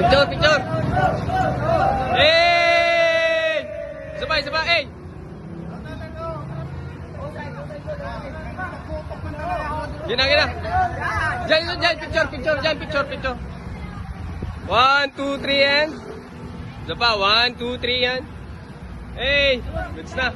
Picture, picture. Hey! Sabay, sabay, hey! Gina, gina. Diyan, diyan, picture, picture, diyan, picture, picture. One, two, three, and... Isa pa, one, two, three, and... Hey! Goods na.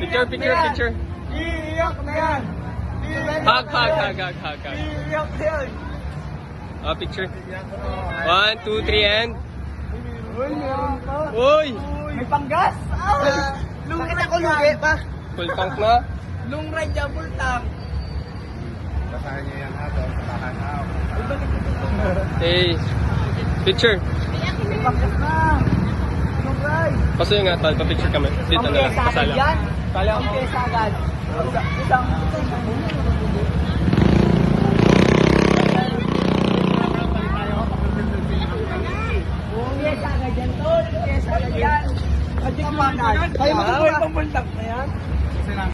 Picture, picture, picture. Iiyak na yan! Hug, hug, hug, hug, hug, hug. Iiyak na yan! Ah, picture. One, two, three, and... Uy, meron pa! Uy! May panggas! Ah! Bakit ako lugi pa? Full tank na. Long ride dyan, full tank. Hey, picture. Paso yung nga tol, pa-picture kami. Dito na lang, pasala. Kala ko. Pesa agad. Isang, Pesa agad yan, tol. Pesa agad na yan.